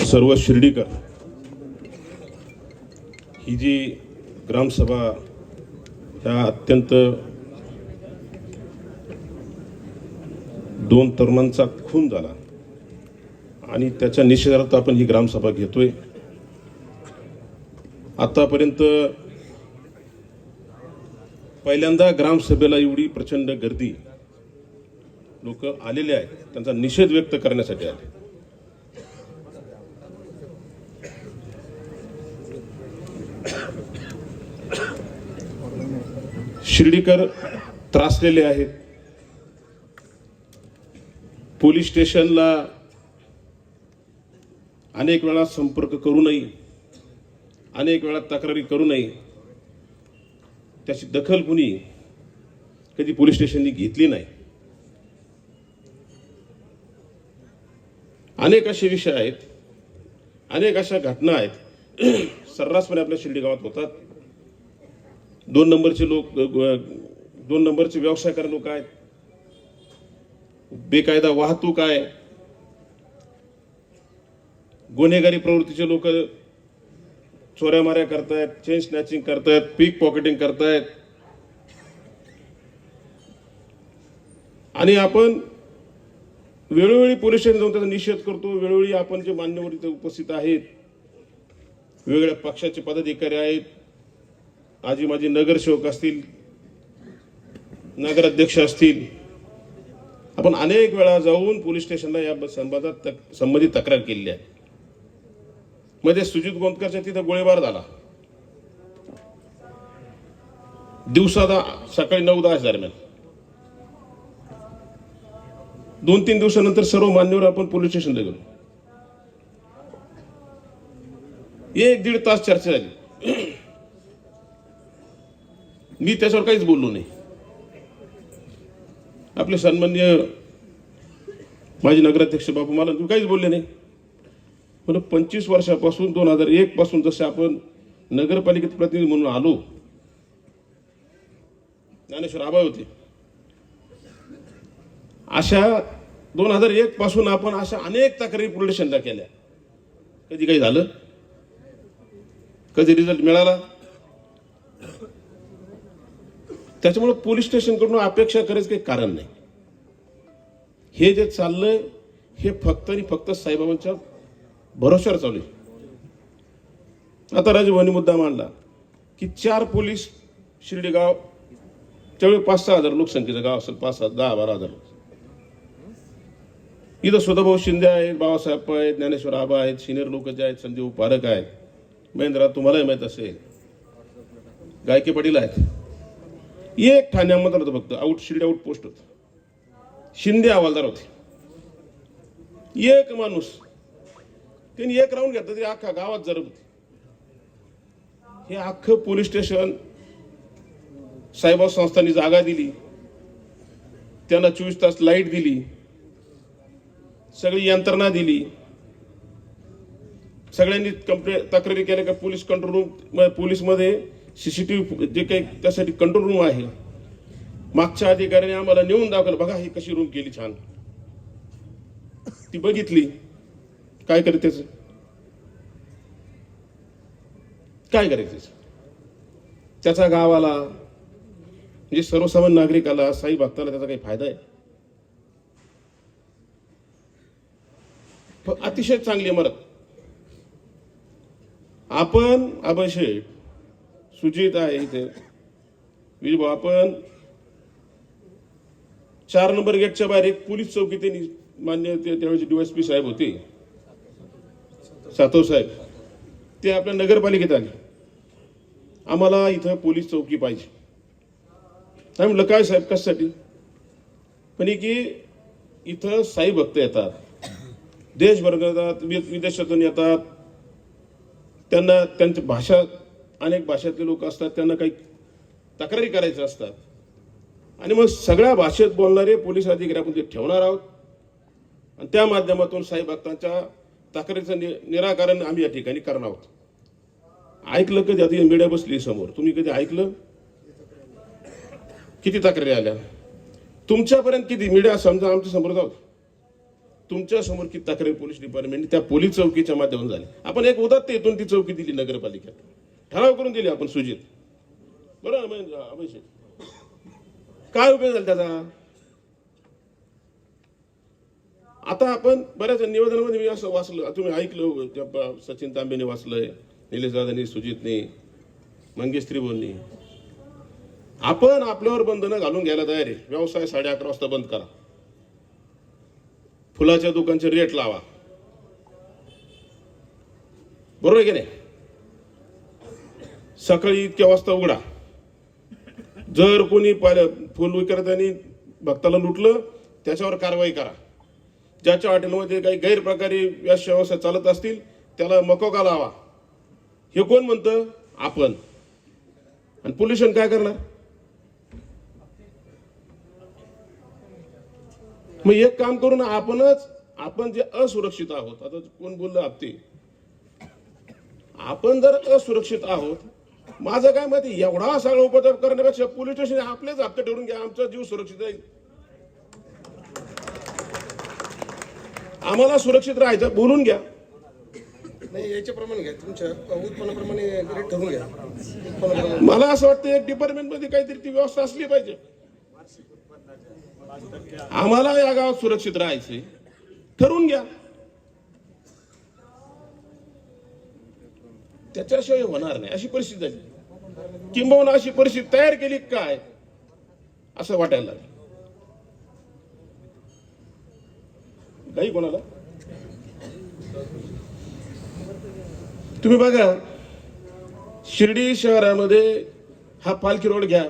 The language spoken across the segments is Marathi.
सर्व शिर्डीकर. ही जी ग्रामसभा ह्या अत्यंत दोन तरुणांचा खून झाला आणि त्याच्या निषेधार्थ आपण ही ग्रामसभा घेतोय. आतापर्यंत पहिल्यांदा ग्रामसभेला एवढी प्रचंड गर्दी लोक आलेले आहेत त्यांचा निषेध व्यक्त करण्यासाठी आले. शिर्डीकर त्रासलेले आहेत. पोलीस स्टेशनला अनेक वेळा संपर्क करूनही अनेक वेळा तक्रारी करूनही त्याची दखल कुणी कधी पोलीस स्टेशननी घेतली नाही. अनेक असे विषय आहेत अनेक अशा घटना आहेत. सर्रासपणे आपल्या शिर्डी गावात होतात. दोन नंबरचे लोक दोन नंबरचे व्यवसाय करणारे लोक आहेत. बेकायदा वाहतूक आहे. गुन्हेगारी प्रवृत्तीचे लोक चोऱ्या माऱ्या करतायत चेन स्नॅचिंग करतायत पीक पॉकेटिंग करतायत. आणि आपण वेळोवेळी पोलीस स्टेशन जाऊन त्याचा निषेध करतो. वेळोवेळी आपण जे मान्यवर इथे उपस्थित आहेत वेगवेगळ्या पक्षाचे पदाधिकारी आहेत आजी माझे नगरसेवक असतील नगराध्यक्ष असतील आपण अनेक वेळा जाऊन पोलीस स्टेशनला या संबंधात तक- संबंधित तक्रार केलेली आहे. मध्ये सुजित गोंदकरच्या तिथं गोळीबार झाला. दिवसा सकाळी नऊ दहा दरम्यान दोन तीन दिवसानंतर सर्व मान्यवर आपण पोलीस स्टेशनला गेलो. एक दीड तास चर्चा झाली. मी त्याच्यावर काहीच बोललो नाही. आपले सन्मान्य माजी नगराध्यक्ष बापू मला तुम्ही काहीच बोलले नाही. म्हणून पंचवीस वर्षापासून दोन हजार एक पासून जसे आपण नगरपालिकेत प्रतिनिधी म्हणून आलो ज्ञानेश्वर आबा होते. अशा दोन हजार एक पासून आपण अशा अनेक तक्रारी पोलीस स्टेशनला केल्या. कधी काही झालं? कधी रिझल्ट मिळाला? त्याच्यामुळे पोलीस स्टेशनकडून अपेक्षा करायचं काही कारण नाही. हे जे चाललंय हे फक्त आणि फक्त साईबाबांच्या भरोश्यावर चालू आहे. आता राजभवानी मुद्दा मांडला की चार पोलीस शिर्डी गाव त्यावेळी पाच सहा हजार लोकसंख्येचं गाव असेल पाच सहा दहा बारा हजार इथं स्वतःभाऊ शिंदे आहेत बाबासाहेब आहेत ज्ञानेश्वर आबा आहेत सिनियर लोक जे आहेत संदीप पारक आहेत. महेंद्रा तुम्हालाही माहीत असेल. गायके पाटील आहेत. एक ठाण्यामध्ये होतं फक्त. आउट शिर्डी आउट पोस्ट होतं. शिंदे हवालदार होते. एक माणूस. त्यांनी एक राऊंड घेतला तरी अख्खा गावात जरब होती. हे अख्खं पोलीस स्टेशन साईबाब संस्थांनी जागा दिली. त्यांना चोवीस तास लाइट दिली. सगळी यंत्रणा दिली. सगळ्यांनी कंप्लेंट तक्रारी केल्या का पोलीस कंट्रोल रूम पोलीसमध्ये सीसीटीव्ही जे काही त्यासाठी कंट्रोल रूम आहे. मागच्या अधिकाऱ्याने आम्हाला नेऊन दाखवलं बघा ही कशी रूम केली छान. ती बघितली. काय करे त्याच काय करायचं त्याचं? त्याचा गावाला म्हणजे सर्वसामान्य नागरिकाला साई भक्ताला त्याचा काही फायदा आहे? अतिशय चांगली इमारत. आपण अभय शेठ सुजित आहे इथे. विजय आपण चार नंबर गेटच्या बाहेर एक पोलीस चौकी त्यांनी मान्य त्यावेळेचे डीवायसपी साहेब होते. सातव साहेब. ते आपल्या नगरपालिकेत आले. आम्हाला इथं पोलीस चौकी पाहिजे. काय म्हटलं काय साहेब कशासाठी? पण की इथं साई भक्त येतात. देशभर येतात वि- विदेशातून येतात. त्यांना त्यांची भाषा अनेक भाषेतले लोक असतात त्यांना काही तक्रारी करायच्या असतात. आणि मग सगळ्या भाषेत बोलणारे पोलीस अधिकारी आपण ते ठेवणार आहोत. आणि त्या माध्यमातून साई भक्तांच्या तक्रारीचं नि- निराकरण आम्ही या ठिकाणी करणार आहोत. ऐकलं कधी? आता मीडिया बसली समोर. तुम्ही कधी ऐकलं? किती तक्रारी आल्या? तुमच्यापर्यंत किती? मीडिया समजा आमच्यासमोर जाऊ तुमच्यासमोर किती तक्रारी पोलीस डिपार्टमेंट त्या पोलीस चौकीच्या माध्यमातून झाली. आपण एक उदात्त इथून ती चौकी दिली नगरपालिकेत. ठराव करून दिली आपण सुजित. बरोबर ना, अभय शेठ? काय उपयोग झाला त्याचा? आता आपण बऱ्याच निवेदनामध्ये मी असं वाचलं तुम्ही ऐकलं त्या सचिन तांबेने वाचलंय निलेश दादानी सुजितने मंगेश त्रिभुवननी. आपण आपल्यावर बंधनं घालून घ्यायला तयार आहे. व्यवसाय साडे अकरा वाजता बंद करा. फुलाच्या दुकानचे रेट लावा. बरोबर आहे की नाही? सकाळी इतक्या वाजता उघडा. जर कोणी पाल- फुल विक्रेत्यांनी भक्ताला लुटलं त्याच्यावर कारवाई करा. ज्याच्या हॉटेलमध्ये काही गैरप्रकारे व्यवसाय चालत असतील त्याला मकोका लावा हे कोण म्हणतं? आपण. आणि पोल्युशन काय करणार? मग एक काम करू ना आपणच आपण जे असुरक्षित आहोत आता कोण बोललं आपते? आपण जर असुरक्षित आहोत माझं काय मत आहे, एवढा सगळा उपद्रव करण्यापेक्षा पोलीस स्टेशन आपलेच हक्क ठरवून घ्या आमचा जीव सुरक्षित राहील. आम्हाला सुरक्षित राहायचं बोलून घ्या. नाही याच्याप्रमाणे घ्या तुमच्या उत्पन्नाप्रमाणे रेट ठरवून घ्या. मला असं वाटतं एक डिपार्टमेंटमध्ये काहीतरी ती व्यवस्था असली पाहिजे. आम्हाला या गावात सुरक्षित राहायचे ठरवून घ्या. त्याच्याशिवाय होणार नाही. अशी परिस्थिती झाली. किंबहुना अशी परिस्थिती तयार केली काय? असं वाटायला लागलं. काही कोणाला? तुम्ही बघा शिर्डी शहरामध्ये हा पालखी रोड घ्या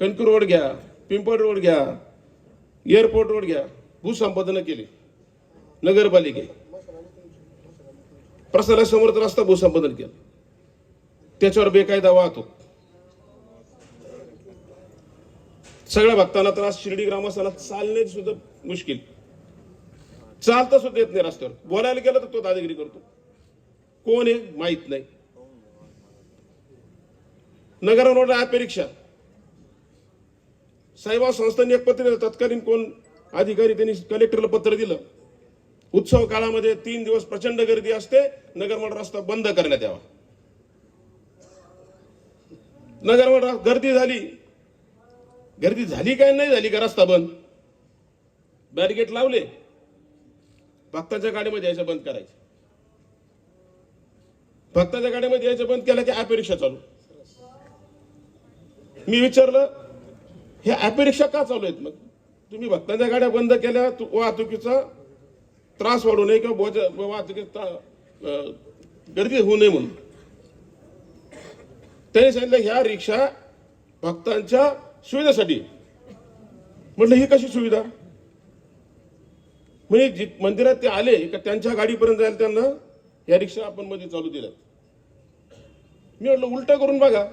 कणकूर रोड घ्या पिंपळ रोड घ्या एअरपोर्ट रोड घ्या भूसंपादनं केली नगरपालिके. प्रसारासमोर रस्ता भूसंपादन केलं. त्याच्यावर बेकायदा वाहतूक. सगळ्या भक्तांना त्रास शिर्डी ग्रामस्थांना चालण्याची सुद्धा मुश्किल. चालता सुद्धा येत नाही रस्त्यावर. बोलायला गेलं तर तो दादागिरी करतो. कोण आहे? माहीत नाही. नगर रोड आहे परीक्षा साहेबा संस्थांनी एक पत्र दिलं. तत्कालीन कोण अधिकारी त्यांनी कलेक्टरला पत्र दिलं. उत्सव काळामध्ये तीन दिवस प्रचंड गर्दी असते. नगरमड रस्ता बंद करण्यात यावा. नगरमंडळ गर्दी झाली. गर्दी झाली काय नाही झाली का रस्ता बंद? बॅरिगेट लावले. भक्ताच्या गाडीमध्ये यायचं बंद करायचं. भक्ताच्या गाडीमध्ये यायचं बंद केलं की ॲपे रिक्षा चालू. मी विचारलं हे ॲपे रिक्षा का चालू आहेत मग? तुम्ही भक्ताच्या गाड्या बंद केल्या वाहतुकीचा त्रास वाढू नये किंवा बोजा वाहतुकीचा गर्दी होऊ नये म्हणून. त्यांनी सांगितलं ह्या रिक्षा भक्तांच्या सुविधेसाठी. म्हटलं ही कशी सुविधा? म्हणजे मंदिरात ते आले का त्यांच्या गाडीपर्यंत जायला त्यांना ह्या रिक्षा आपण मध्ये चालू दिल्यात. मी म्हटलं उलट करून बघा.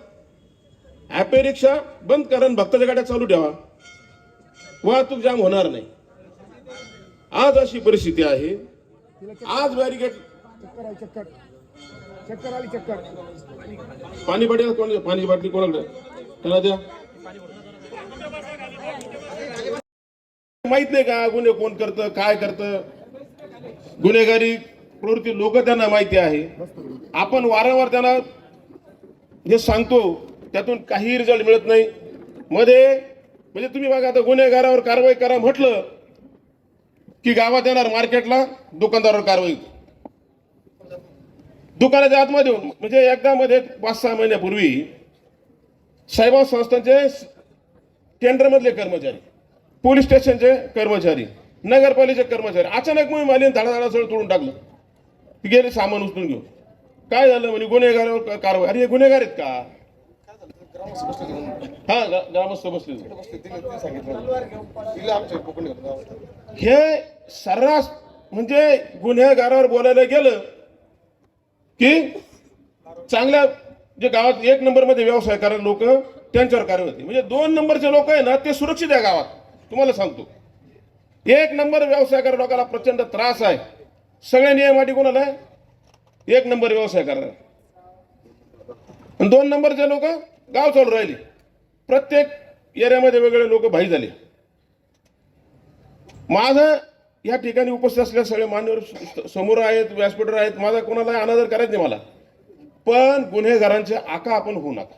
ॲपे रिक्षा बंद करा भक्ताच्या गाड्या चालू ठेवा. वाहतूक जाम होणार नाही. आज अशी परिस्थिती आहे. आज बॅरिकेड चक्कर आली चक्कर. चक्कर आली चक्कर. पाणी बाटली कोण पाणी बाटली कोणाकडे? त्याला द्या. माहीत नाही का गुन्हे कोण करतं काय करतं? गुन्हेगारी प्रवृत्ती लोक त्यांना माहिती आहे. आपण वारंवार त्यांना जे सांगतो त्यातून काही रिझल्ट मिळत नाही. मध्ये म्हणजे तुम्ही बघा आता गुन्हेगारावर कारवाई करा म्हटलं की गावात येणार मार्केटला दुकानदारावर कारवाई दुकानाच्या आतमध्ये येऊन, म्हणजे एकदा मध्ये पाच सहा महिन्यापूर्वी साईबाब संस्थांचे केंद्रमधले कर्मचारी पोलीस स्टेशनचे कर्मचारी नगरपालिकेचे कर्मचारी अचानक मी मालीन आणि धाडाधाडा सगळं तोडून टाकलं. गेले सामान उचलून घेऊन. काय झालं म्हणजे गुन्हेगारावर कारवाई. अरे हे गुन्हेगार आहेत का ग्रामस्थ बसले होते म्हणून. हा ग्रामस्थ बसले हे सर्रास म्हणजे गुन्हेगारावर बोलायला गेलं की चांगल्या जे गावात एक नंबरमध्ये व्यवसाय करायला लोक त्यांच्यावर कारवाई म्हणजे दोन नंबरचे लोक आहे ना ते सुरक्षित आहे गावात. तुम्हाला सांगतो. एक नंबर व्यवसाय करणाऱ्या लोकांना प्रचंड त्रास आहे. सगळे नियम अटी कोणाला आहे? एक नंबर व्यवसाय करायला. दोन नंबरचे लोक गाव चालू राहिले. प्रत्येक एरियामध्ये वेगळे लोक भाई झाले. माझं या ठिकाणी उपस्थित असलेले सगळे मान्यवर समोर आहेत व्यासपीठावर आहेत माझा कोणाला अनादर करायचं नाही मला. पण गुन्हेगारांचे आका आपण होऊ नका.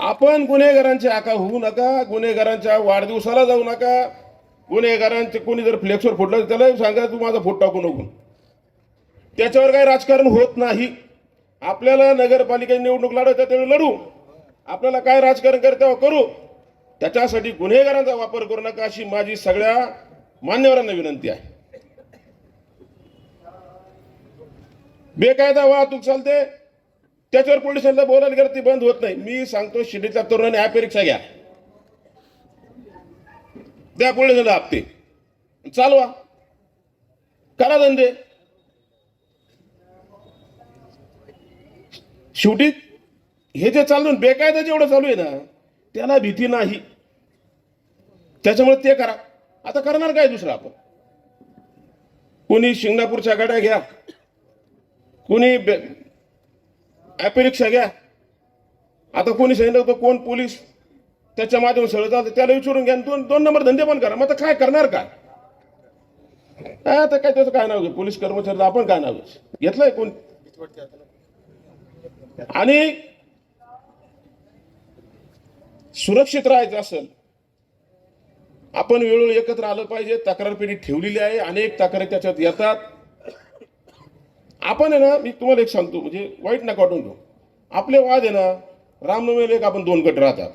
आपण गुन्हेगारांचे आका होऊ नका गुन्हेगारांच्या वाढदिवसाला जाऊ नका. गुन्हेगारांचे कोणी जर फ्लेक्सवर फुटलं तर त्याला सांगा तू माझा फोट टाकू नको. त्याच्यावर काही राजकारण होत नाही. आपल्याला नगरपालिका निवडणूक लढवत्या त्यावेळी लढू. आपल्याला काय राजकारण करता करू. त्याच्यासाठी गुन्हेगारांचा वापर करू नका अशी माझी सगळ्या मान्यवरांना विनंती आहे. बेकायदा वाहतूक चालते. त्याच्यावर पोलिसांना बोलायला गेलं ती बंद होत नाही. मी सांगतो शिर्डीच्या तरुणाने ॲप रिक्षा घ्या त्या पोलिसांना आपते चालवा. करा धंदे. शेवटी हे जे चालून बेकायदा जेवढं चालू आहे ना त्याला भीती नाही. त्याच्यामुळे ते करा. आता करणार काय दुसरं आपण? कोणी शिंगणापूरच्या गाड्या घ्या. कोणी बे- ॲपे रिक्षा घ्या. आता कोणी सांगितलं होतं कोण पोलीस त्याच्या माध्यम सगळं चालतं त्याला विचारून घ्या. दोन दोन नंबर धंदे पण करा. मग आता काय करणार काय? आता काय त्याचं काय नाव घे पोलीस कर्मचारी आपण काय नाव घेतलंय कोण? आणि सुरक्षित राहायचं असेल आपण वेळोवेळी एकत्र आलं पाहिजे तक्रार पेढी ठेवलेली आहे अनेक तक्रारी त्याच्यात येतात. आपण आहे ना मी तुम्हाला एक सांगतो म्हणजे वाईट नका वाटून घेऊ. आपले वाद आहे ना रामनवमीला एक आपण दोन गट राहतात.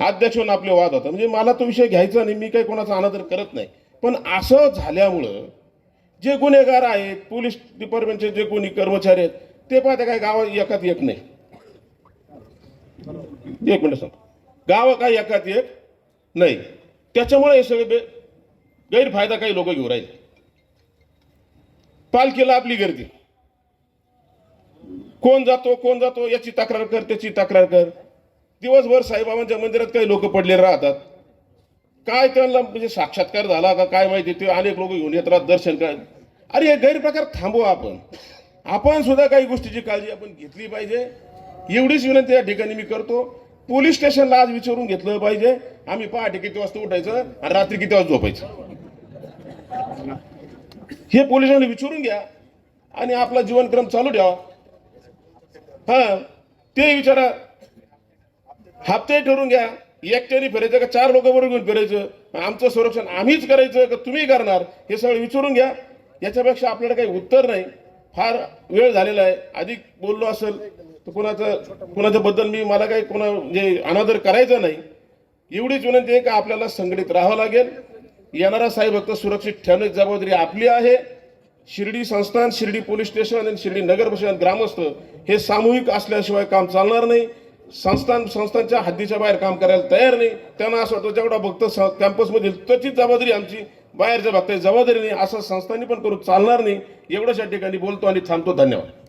अध्यक्ष म्हणून आपले वाद होतात. म्हणजे मला तो विषय घ्यायचा नाही मी काही कोणाचा अनादर करत नाही. पण असं झाल्यामुळं जे गुन्हेगार आहेत पोलीस डिपार्टमेंटचे जे कोणी कर्मचारी आहेत ते पाहते काय गावात एकात एक नाही. एक मिनिट सांग गाव काय एकात एक नाही. त्याच्यामुळे हे सगळे गैरफायदा काही लोक घेऊ राहिले. पालखीला आपली गर्दी. कोण जातो कोण जातो याची तक्रार कर त्याची तक्रार कर. दिवसभर साईबाबांच्या मंदिरात काही लोक पडले राहतात. काय त्यांना म्हणजे साक्षात्कार झाला का काय माहिती ते अनेक लोक घेऊन येतात दर्शन काय अरे हे गैरप्रकार थांबवा आपण. आपण सुद्धा काही गोष्टीची काळजी आपण घेतली पाहिजे. एवढीच विनंती या ठिकाणी मी करतो. पोलीस स्टेशनला आज विचारून घेतलं पाहिजे. आम्ही पहाटे किती वाजता उठायचं आणि रात्री किती वाजता झोपायचं. हे पोलिसांनी विचारून घ्या आणि आपला जीवनक्रम चालू ठेवा. हा ते विचारा. हप्ते ठरवून घ्या. एकट्याने फिरायचं का चार लोक बरोबर घेऊन फिरायचं? आमचं संरक्षण आम्हीच करायचं का तुम्ही करणार? हे सगळं विचारून घ्या. याच्यापेक्षा आपल्याला काही उत्तर नाही. फार वेळ झालेला आहे. अधिक बोललो असेल तर कोणाचं कोणाच्या बद्दल मी मला काही कोणा म्हणजे अनादर करायचा नाही. एवढीच विनंती आहे का आपल्याला संघटित राहावं लागेल. येणारा साई भक्त सुरक्षित ठेवण्याची जबाबदारी आपली आहे. शिर्डी संस्थान शिर्डी पोलीस स्टेशन आणि शिर्डी नगर परिषद ग्रामस्थ हे सामूहिक असल्याशिवाय काम चालणार नाही. संस्थान संस्थांच्या हद्दीच्या बाहेर काम करायला तयार नाही. त्यांना असं वाटतं जेवढा भक्त स- कॅम्पसमधील त्याचीच जबाबदारी आमची बाहेरच्या भक्ताची जबाबदारी नाही असं संस्थांनी पण करून चालणार नाही. एवढंच या ठिकाणी बोलतो आणि थांबतो. धन्यवाद.